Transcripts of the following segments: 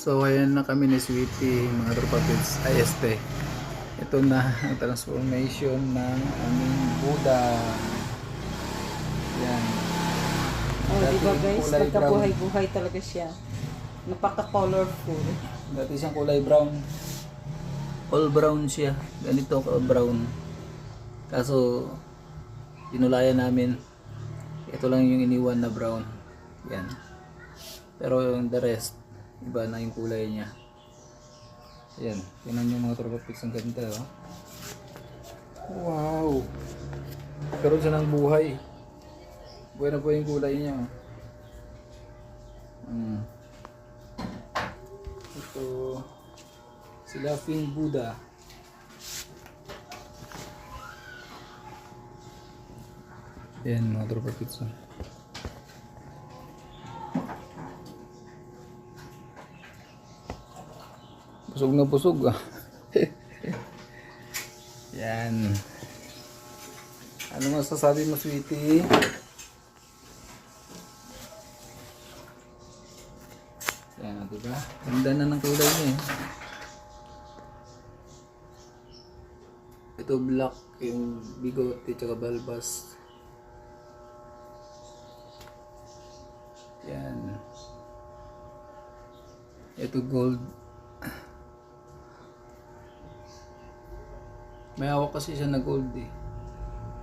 So ayan na kami ni Sweetie mga kapatids IST. Ito na ang transformation ng aming Buddha. Yan. Oh, Dati di ba guys? Magkabuhay-buhay talaga siya. Napaka-colorful. Dati siyang kulay brown. All brown siya. Ganito ka brown. Kaso pinulayan namin. Ito lang yung iniwan na brown. Yan. Pero yung the rest, iba na yung kulay niya. Ayan. Tingnan nyo mga tropa pics. Ang ganda oh. Wow! Karoon siya ng buhay. Buhay na po yung kulay niya. oh. Mm. Ito, si Laughing Buddha. Yan mga tropa pizza. Busog na busog ah. Yan. Ano masasabi mo, sweetie? Yan, di ba? Ganda na ng kulay niya eh. Ito black yung bigote tsaka balbas. Yan. Ito gold. May hawak kasi siya na gold eh.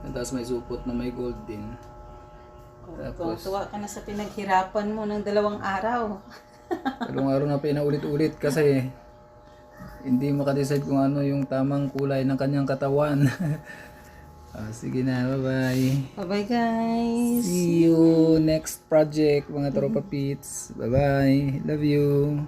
Tapos may supot na may gold din. Tapos- Tuwa ka na sa pinaghirapan mo ng dalawang araw. Dalawang araw na pinaulit-ulit kasi hindi makadecide kung ano yung tamang kulay ng kanyang katawan. Ah, sige na, bye-bye. Bye-bye guys! See you next project mga tropa pits. Bye-bye. Love you.